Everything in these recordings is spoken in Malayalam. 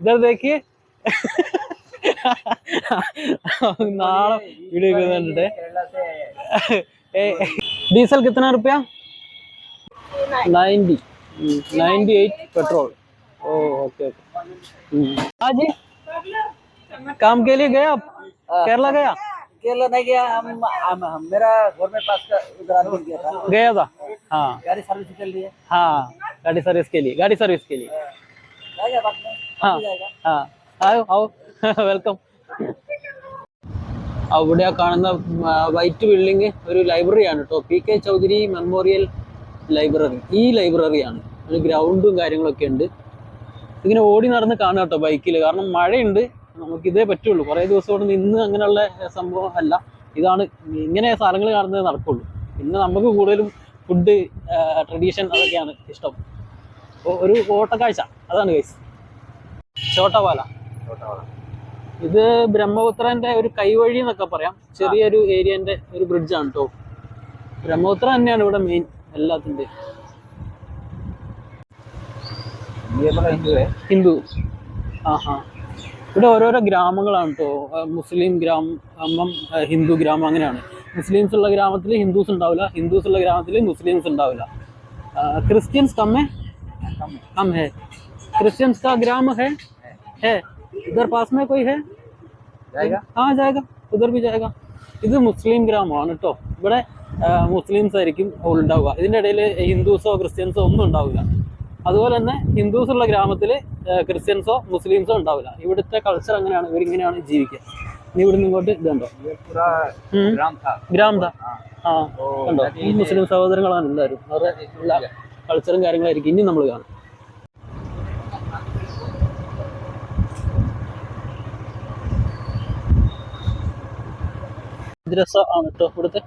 इधर देखिए। नाल वीडियो के डीजल कितना रुपया? Ninety. Ninety eight petrol. Okay हाँ जी। काम के लिए गया आप? हाँ। केरला गया? केरला नहीं गया हम, हम, हम मेरा घर में पास का उधर आने गया था। गया था? हाँ। गाड़ी सर्विस के लिए। हाँ गाड़ी सर्विस के लिए गाड़ी सर्विस के लिए। हाँ। हाँ जाएगा हाँ आओ आओ വെൽക്കം അവിടെ ആ കാണുന്ന വൈറ്റ് ബിൽഡിംഗ് ഒരു ലൈബ്രറിയാണ് കേട്ടോ P K Chaudhary memorial library ഈ ലൈബ്രറിയാണ് ഒരു ഗ്രൗണ്ടും കാര്യങ്ങളൊക്കെ ഉണ്ട് ഇങ്ങനെ ഓടി നടന്ന് കാണുക കേട്ടോ ബൈക്കിൽ കാരണം മഴയുണ്ട് നമുക്ക് ഇതേ പറ്റുള്ളൂ കുറേ ദിവസം കൊണ്ട് നിന്ന് അങ്ങനെയുള്ള സംഭവം അല്ല ഇതാണ് ഇങ്ങനെ സ്ഥലങ്ങൾ കാണുന്നത് നടക്കുള്ളൂ പിന്നെ നമുക്ക് കൂടുതലും ഫുഡ് ട്രഡീഷൻ അതൊക്കെയാണ് ഇഷ്ടം ഒ- ഒരു കോട്ടക്കാഴ്ച അതാണ് ഗൈസ് ചോട്ടവാല. ഇത് ബ്രഹ്മപുത്രന്റെ ഒരു കൈവഴി എന്നൊക്കെ പറയാം. ചെറിയൊരു ഏരിയന്റെ ഒരു ബ്രിഡ്ജ് ആണ് കേട്ടോ ബ്രഹ്മപുത്ര തന്നെയാണ് ഇവിടെ മെയിൻ എല്ലാത്തിന്റെ ഹിന്ദു. ആ ഹാ ഇവിടെ ഓരോരോ ഗ്രാമങ്ങളാണ് കേട്ടോ മുസ്ലിം ഗ്രാമം ഹിന്ദു ഗ്രാമം അങ്ങനെയാണ്. മുസ്ലിംസ് ഉള്ള ഗ്രാമത്തിൽ ഹിന്ദുസ് ഉണ്ടാവില്ല. ഹിന്ദുസ് ഉള്ള ഗ്രാമത്തിൽ മുസ്ലിംസ് ഉണ്ടാവില്ല. ക്രിസ്ത്യൻസ് തമ്മെ कम है क्रिश्चियंस का ग्राम है है इधर पास में कोई है जाएगा हाँ जाएगा उधर भी जाएगा ഇത് മുസ്ലിം ഗ്രാമമാണ് കേട്ടോ ഇവിടെ മുസ്ലിംസ് ആയിരിക്കും ഉണ്ടാവുക ഇതിൻ്റെ ഇടയിൽ ഹിന്ദുസോ ക്രിസ്ത്യൻസോ ഒന്നും ഉണ്ടാവില്ല അതുപോലെ തന്നെ ഹിന്ദുസ് ഉള്ള ഗ്രാമത്തിൽ ക്രിസ്ത്യൻസോ മുസ്ലിംസോ ഉണ്ടാവില്ല ഇവിടുത്തെ കൾച്ചർ അങ്ങനെയാണ് ഇവരിങ്ങനെയാണ് ജീവിക്കുക ഇനി ഇവിടുന്ന് ഇങ്ങോട്ട് ഇതുണ്ടോ ये पूरा ഉം. ग्राम था ഗ്രാം ദാ ആ കണ്ടോ ഈ മുസ്ലിം സഹോദരങ്ങളാണ് എല്ലാവരും അവരുടെ എല്ലാ കൾച്ചറും കാര്യങ്ങളായിരിക്കും ഇനി നമ്മൾ കാണും മദ്രസ ആണ് കേട്ടോ ഇവിടുത്തെ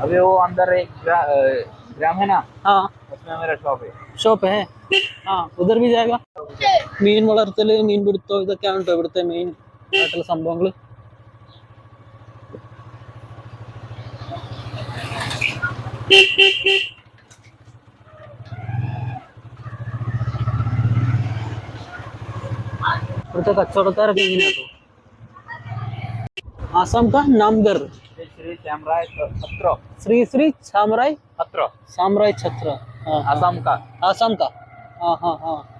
अभी वो अंदर एक ग्रा, अ, ग्राम है ना ആ उसमें मेरा शॉप है ഷോപ്പ് ഹേ ആ ഉദർ ബി ജായക മീൻ വളർത്തല് മീൻ പിടുത്തോ ഇതൊക്കെയാണ് കേട്ടോ ഇവിടുത്തെ മെയിൻ ആയിട്ടുള്ള സംഭവങ്ങൾ पुढचा कच्चा होता रवींद्र तो।, तो, तो। का नामगर। श्री छत्र। श्री श्री श्यामराय छत्र। छत्र। हाँ, हाँ। आसम का। आसम का। हाँ हाँ हाँ।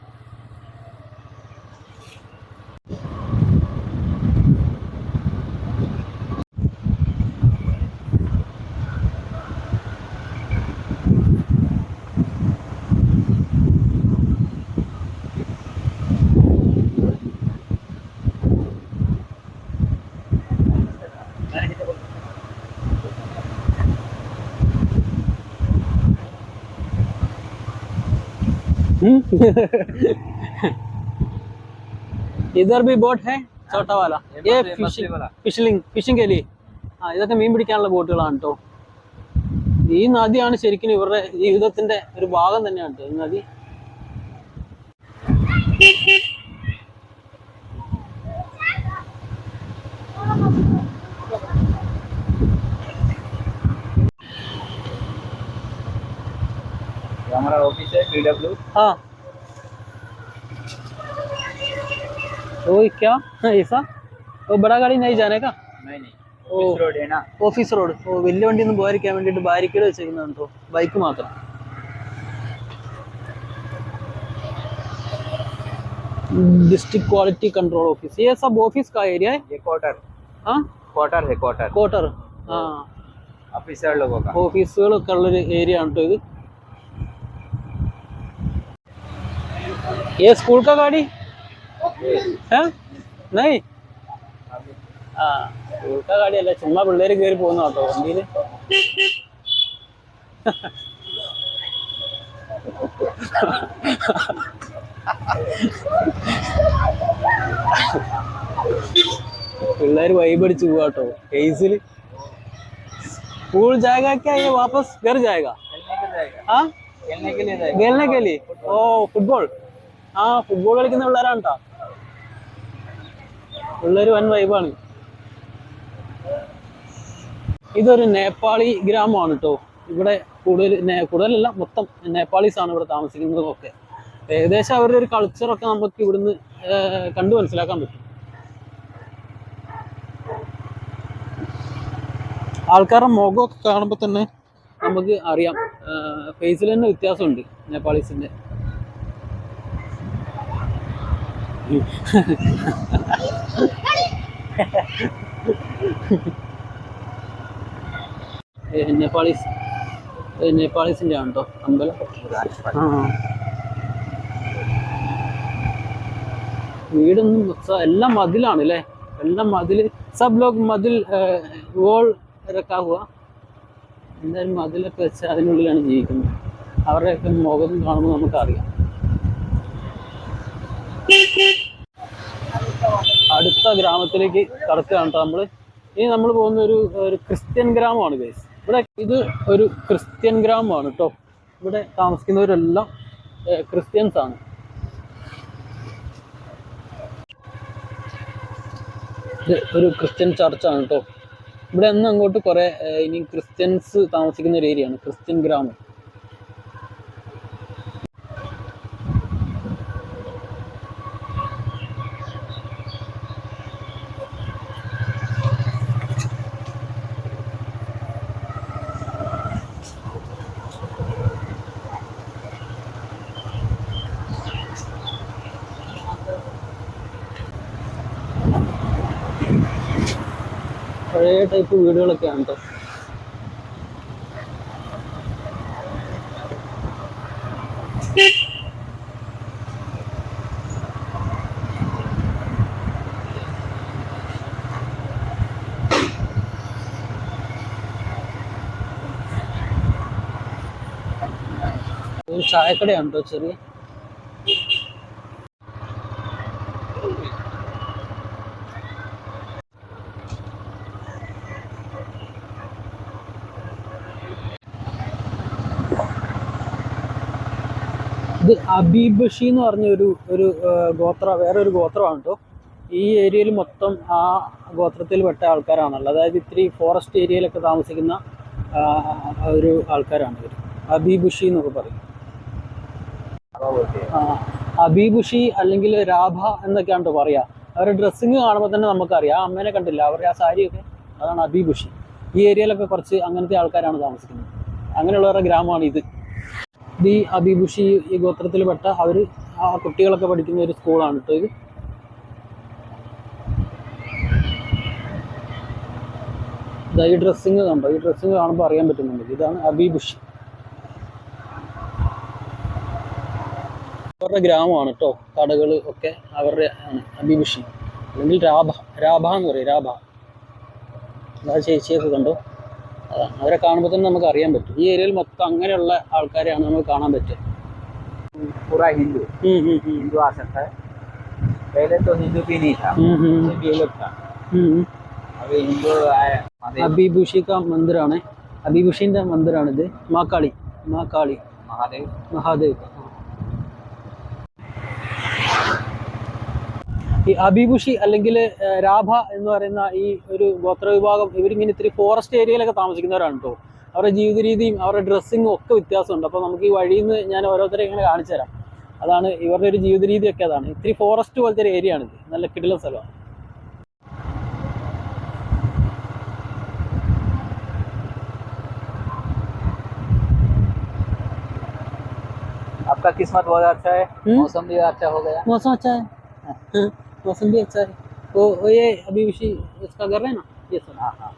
इधर भी बोट है छोटा वाला ये ये मछली- मछली वाला। ഫിഷിംഗ് ഫിഷിംഗ് കലി ആ ഇതൊക്കെ മീൻ പിടിക്കാനുള്ള ബോട്ടുകളാണ് കേട്ടോ ഈ നദിയാണ് ശരിക്കും ഇവരുടെ ജീവിതത്തിന്റെ ഒരു ഭാഗം തന്നെയാണ് കേട്ടോ ഈ നദി ये हमारा ऑफिस है पीडब्ल्यू हाँ वो क्या ऐसा वो बड़ा गाड़ी नहीं जाने का नहीं नहीं ओ। ऑफिस रोड है ना ഓഫീസ് റോഡ് ഓ വലിയ വണ്ടി ഒന്നും പോകാതിരിക്കാൻ വേണ്ടിയിട്ട് ബാരിക്കേഡ് വെച്ചേക്കുന്നതാണ് കേട്ടോ ബൈക്ക് മാത്രം डिस्ट्रिक्ट क्वालिटी कंट्रोल ऑफिस ये सब ऑफिस का एरिया है ये क्वार्टर हाँ क्वार्टर है क्वार्टर क्वार्टर हाँ ऑफिसर लोगों का ഓഫീസുകളൊക്കെ ഉള്ളൊരു ഏരിയ ആണ് കേട്ടോ ഇത് ये स्कूल का गाड़ी है नहीं ആ സ്കൂൾ का गाड़ी അല്ല ചുമ്മാ പിള്ളേര് കയറി പോകുന്ന കേട്ടോ വണ്ടിയില് പിള്ളേര് വൈബ് അടിച്ച് പോവാ കേട്ടോ കേസില് स्कूल जाएगा क्या ये वापस घर जाएगा खेलने के जाएगा हाँ खेलने के लिए जाएगा खेलने के लिए ഓ ഫുട്ബോൾ ആ ഫുട്ബോൾ കളിക്കുന്ന പിള്ളേരാണ് കേട്ടോ പിള്ളേര് വൻ വൈബാണ് ഇതൊരു നേപ്പാളി ഗ്രാമമാണ് കേട്ടോ ഇവിടെ കൂടുതൽ കൂടുതലല്ല മൊത്തം നേപ്പാളീസ് ആണ് ഇവിടെ താമസിക്കുന്നതും ഒക്കെ. ഏകദേശം അവരുടെ ഒരു കൾച്ചറൊക്കെ നമുക്ക് ഇവിടുന്ന് കണ്ടു മനസ്സിലാക്കാൻ പറ്റും. ആൾക്കാരുടെ മുഖമൊക്കെ കാണുമ്പോൾ തന്നെ നമുക്ക് അറിയാം. ഫേസിൽ തന്നെ വ്യത്യാസമുണ്ട് നേപ്പാളീസിന്റെ ഏ, നേപ്പാളീസ്. നേപ്പാളീസിന്റെ ആണ് കേട്ടോ അമ്പലം? ആ. വീടൊന്നും എല്ലാം മതിലാണ് അല്ലേ എല്ലാം മതിൽ സബ് ലോക്ക് മതിൽ വോൾ ഇറക്കാവുക എന്തായാലും മതിലൊക്കെ വെച്ച് അതിനുള്ളിലാണ് ജീവിക്കുന്നത്. അവരുടെയൊക്കെ മുഖം കാണുമ്പോൾ നമുക്കറിയാം. അടുത്ത ഗ്രാമത്തിലേക്ക് കടക്കുകയാണ് നമ്മൾ ഇനി നമ്മൾ പോകുന്ന ഒരു ഒരു ക്രിസ്ത്യൻ ഗ്രാമമാണ് ഗൈസ് ഇവിടെ ഇത് ഒരു ക്രിസ്ത്യൻ ഗ്രാമമാണ് കേട്ടോ ഇവിടെ താമസിക്കുന്നവരെല്ലാം ക്രിസ്ത്യൻസ് ആണ്. ഇത് ഒരു ക്രിസ്ത്യൻ ചർച്ചാണ് കേട്ടോ ഇവിടെ നിന്ന് അങ്ങോട്ട് കുറെ ഇനി ക്രിസ്ത്യൻസ് താമസിക്കുന്ന ഒരു ഏരിയയാണ് ക്രിസ്ത്യൻ ഗ്രാമം. പഴയ ടൈപ്പ് വീടുകളൊക്കെയാണ് കേട്ടോ ഒരു ചായക്കടയാണ് കേട്ടോ ചെറിയ ഇത് അബീബഷി എന്ന് പറഞ്ഞ ഒരു ഒരു ഗോത്ര വേറെ ഒരു ഗോത്രമാണ് കേട്ടോ ഈ ഏരിയയിൽ മൊത്തം ആ ഗോത്രത്തിൽ പെട്ട ആൾക്കാരാണുള്ളത്. അതായത് ഇത്തിരി ഫോറസ്റ്റ് ഏരിയയിലൊക്കെ താമസിക്കുന്ന ഒരു ആൾക്കാരാണ് ഇവർ അബീബുഷി എന്നൊക്കെ പറയും. അബീബുഷി അല്ലെങ്കിൽ രാഭ എന്നൊക്കെയാണ് കേട്ടോ പറയാ. അവരുടെ ഡ്രസ്സിങ് കാണുമ്പോൾ തന്നെ നമുക്കറിയാം. ആ അമ്മേനെ കണ്ടില്ല. അവരുടെ ആ സാരിയൊക്കെ അതാണ് അബീബുഷി ഈ ഏരിയയിലൊക്കെ കുറച്ച് അങ്ങനത്തെ ആൾക്കാരാണ് താമസിക്കുന്നത്. അങ്ങനെയുള്ളവരുടെ ഗ്രാമമാണ് ഇത് ഈ അബീബുഷി ഈ ഗോത്രത്തിൽപ്പെട്ട അവർ ആ കുട്ടികളൊക്കെ പഠിക്കുന്ന ഒരു സ്കൂളാണ് ഇത്. ഇതാ ഈ ഡ്രസ്സിങ് കണ്ടോ? ഈ ഡ്രസ്സിങ് കാണുമ്പോൾ അറിയാൻ പറ്റുന്നുണ്ട്. ഇതാണ് അബിബുഷി. അവരുടെ ഗ്രാമമാണ് കേട്ടോ കടകൾ ഒക്കെ അവരുടെ ആണ്. അബിബുഷി. അല്ലെങ്കിൽ രാഭ രാഭ എന്ന് പറയും. രാഭ. ചേച്ചിയൊക്കെ കണ്ടോ? അതാണ് അവരെ കാണുമ്പോൾ തന്നെ നമുക്ക് അറിയാൻ പറ്റും ഈ ഏരിയയിൽ മൊത്തം അങ്ങനെയുള്ള ആൾക്കാരെയാണ് നമുക്ക് കാണാൻ പറ്റുക पूरा हिंदू ഉം, ഉം, ഉം. हिंदू आ सकता है पहले तो हिंदू भी नहीं था ഉം, ഉം, सिर्फ ये लोग था ഉം. अभी हिंदू आया महादेव അബീബുഷി കാ മന്ദിറാണ് അബീബുഷിന്റെ മന്ദിറാണിത് മാക്കാളി മാക്കാളി महादेव മഹാദേവ് ഈ അബീബുഷി അല്ലെങ്കിൽ ഏഹ്, രാഭ എന്ന് പറയുന്ന ഈ ഒരു ഗോത്ര വിഭാഗം ഇവരിങ്ങനെ ഇത്തിരി ഫോറസ്റ്റ് ഏരിയയിലൊക്കെ താമസിക്കുന്നവരാണ് കേട്ടോ അവരുടെ ജീവിത രീതിയും അവരുടെ ഡ്രസ്സിങ്ങും ഒക്കെ വ്യത്യാസമുണ്ട് അപ്പോൾ നമുക്ക് ഈ വഴിയിൽ നിന്ന് ഞാൻ ഓരോരുത്തരെ ഇങ്ങനെ കാണിച്ചു തരാം അതാണ് ഇവരുടെ ഒരു ജീവിത രീതിയൊക്കെ അതാണ് ഇത്തിരി ഫോറസ്റ്റ് പോലത്തെ ഒരു ഏരിയ ആണിത് നല്ല കിടിലൻ സ്ഥലമാണ് आपका किस्मत बहुत अच्छा है हम्म? मौसम भी अच्छा हो गया मौसम अच्छा है हाँ, मौसम भी अच्छा है वो वो ये अभी उसी इसका कर रहे हैं ना ये सब हाँ हाँ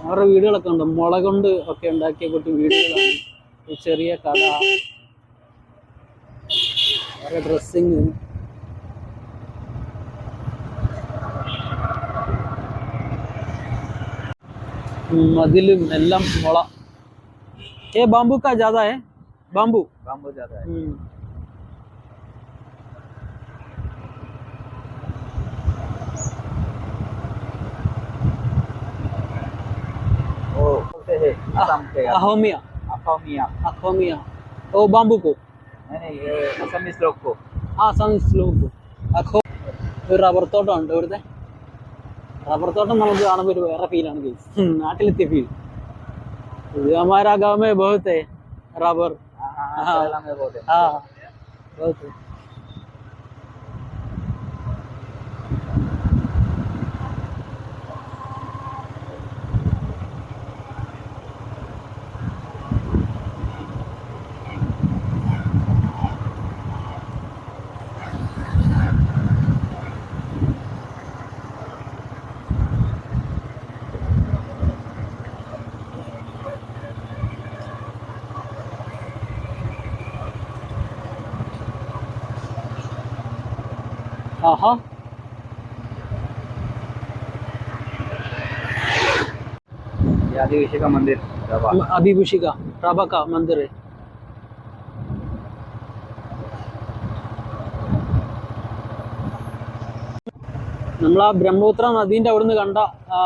അവരുടെ വീടുകളൊക്കെ ഉണ്ട് മുള കൊണ്ട് ഒക്കെ ഉണ്ടാക്കിയ കുട്ടി വീടുകളാണ് ഈ ചെറിയ കട അവരുടെ ഡ്രസ്സിങ് മതിലും എല്ലാം മുള ഏ ബാമ്പു കാ ജാദാ ഹേ ബാമ്പു बाम्बू ज्यादा है बोलते हैं असम के अहोमिया असमिया अहोमिया ओ बाम्बू को नहीं नहीं ये असमीज लोग को ആ സംസ്ലോക്ക് അഖോ ഒരു റബ്ബർ തോട്ടം ഉണ്ട് ഇവിടുത്തെ റബ്ബർ തോട്ടം നമുക്ക് കാണുമ്പോൾ ഒരു വേറെ ഫീലാണ് കേസ് നാട്ടിലെത്തിയ ഫീൽ ये हमारा गांव में बहुत है रबर हाँ, हाँ, हाँ। हाँ, केरला में बहुत है हाँ बहुत है आहा ये आदिवासी का मंदिर रवा अभिभूषी का राबा का मंदिर है നമ്മൾ ആ ബ്രഹ്മപുത്ര നദീൻ്റെ അവിടുന്ന് കണ്ട ആ,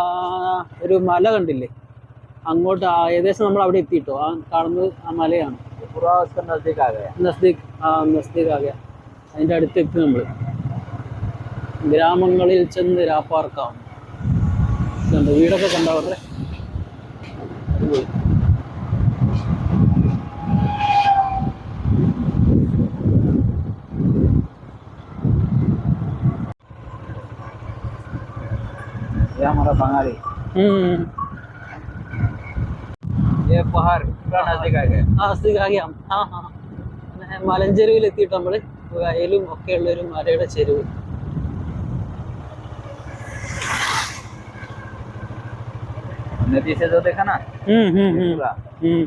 ഒരു മല കണ്ടില്ലേ അങ്ങോട്ട് ആ- ഏകദേശം നമ്മൾ അവിടെ എത്തിയിട്ടോ ആ കാണുന്നത് ആ മലയാണ് ये पूरा उसका नजदीक आ गया നസ്ദീഖ് ആ നസ്ദീഖ് ആകെ അതിൻ്റെ അടുത്ത് എത്തി നമ്മൾ ഗ്രാമങ്ങളിൽ ചെന്ന് രാപ്പാർക്കാം കണ്ടോ വീടൊക്കെ കണ്ടവരുടെ ये हमारा बंगाली ये पहाड़ पूरा नजदीक आ गया ആ നസ്ദീഖ് ആകെ ആ ആ പിന്നെ മലഞ്ചെരുവിൽ എത്തിയിട്ട് നമ്മൾ വയലും ഒക്കെ ഉള്ള ഒരു മലയുടെ ചെരുവ് नदी से जो देखा ना ഉം, ഉം, ഉം. पूरा ഉം.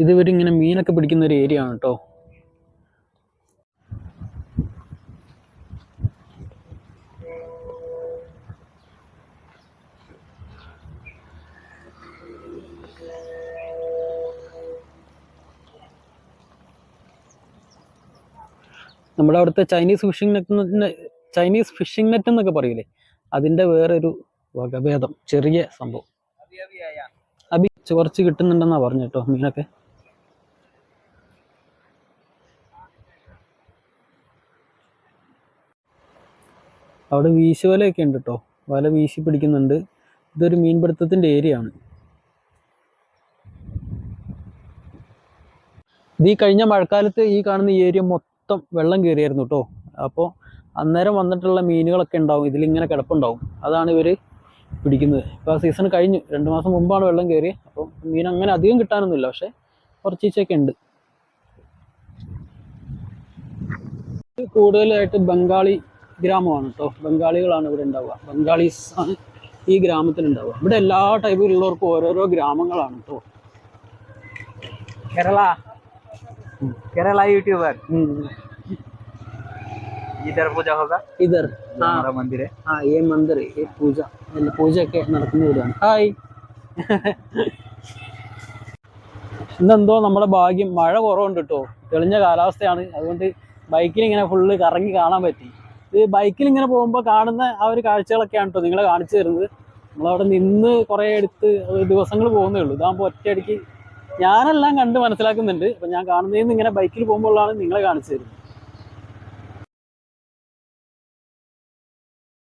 ഇത് ഇവരിങ്ങനെ മീനൊക്കെ പിടിക്കുന്ന ഒരു ഏരിയ ആണ് കേട്ടോ നമ്മുടെ അവിടുത്തെ Chinese fishing net Chinese fishing net എന്നൊക്കെ പറയൂലേ അതിന്റെ വേറൊരു വകഭേദം ചെറിയ സംഭവം. അബി കുറച്ച് കിട്ടുന്നുണ്ടെന്നാ പറഞ്ഞു കേട്ടോ മീനൊക്കെ? അവിടെ വീശുവലയൊക്കെ ഉണ്ട് കേട്ടോ വല വീശി പിടിക്കുന്നുണ്ട്. ഇതൊരു മീൻപിടുത്തത്തിന്റെ ഏരിയ ആണ്. ഇത് ഈ കഴിഞ്ഞ മഴക്കാലത്ത് ഈ കാണുന്ന ഏരിയ മൊത്തം വെള്ളം കയറിയായിരുന്നു കേട്ടോ അപ്പോൾ അന്നേരം വന്നിട്ടുള്ള മീനുകളൊക്കെ ഉണ്ടാവും. ഇതിലിങ്ങനെ കിടപ്പുണ്ടാവും. അതാണ് ഇവർ പിടിക്കുന്നത്. ഇപ്പോൾ ആ സീസൺ കഴിഞ്ഞു. രണ്ട് മാസം മുമ്പാണ് വെള്ളം കയറി അപ്പം മീൻ അങ്ങനെ അധികം കിട്ടാനൊന്നുമില്ല. പക്ഷേ കുറച്ചീച്ചൊക്കെ ഉണ്ട്. കൂടുതലായിട്ട് ബംഗാളി ഗ്രാമമാണ് കേട്ടോ. ബംഗാളികളാണ് ഇവിടെ ഉണ്ടാവുക. ബംഗാളീസ് ആണ് ഈ ഗ്രാമത്തിലുണ്ടാവുക ഇവിടെ എല്ലാ ടൈപ്പിലുള്ളവർക്കും ഓരോരോ ഗ്രാമങ്ങളാണ് കേട്ടോ. കേരള. കേരള യൂട്യൂബർ. इधर पूजा होगा ഇതർ ये ആ हमारा मंदिर है ആ ഈ മന്ദിർ ഈ പൂജ അല്ല പൂജയൊക്കെ നടക്കുന്ന ഇവിടെയാണ് ഹായ് ഇന്നെന്തോ നമ്മുടെ ഭാഗ്യം മഴ കുറവുണ്ട് കേട്ടോ തെളിഞ്ഞ കാലാവസ്ഥയാണ് അതുകൊണ്ട് ബൈക്കിൽ ഇങ്ങനെ ഫുള്ള് കറങ്ങി കാണാൻ പറ്റി ഇത് ബൈക്കിൽ ഇങ്ങനെ പോകുമ്പോൾ കാണുന്ന ആ ഒരു കാഴ്ചകളൊക്കെയാണ് കേട്ടോ നിങ്ങളെ കാണിച്ചു തരുന്നത് നമ്മളവിടെ നിന്ന് കുറേ എടുത്ത് ദിവസങ്ങൾ പോകുന്നേ ഉള്ളൂ ഇതാകുമ്പോൾ ഒറ്റയടിക്ക് ഞാനെല്ലാം കണ്ട് മനസ്സിലാക്കുന്നുണ്ട് അപ്പം ഞാൻ കാണുന്നതിൽ നിന്ന് ഇങ്ങനെ ബൈക്കിൽ പോകുമ്പോഴാണ് നിങ്ങളെ കാണിച്ചു തരുന്നത്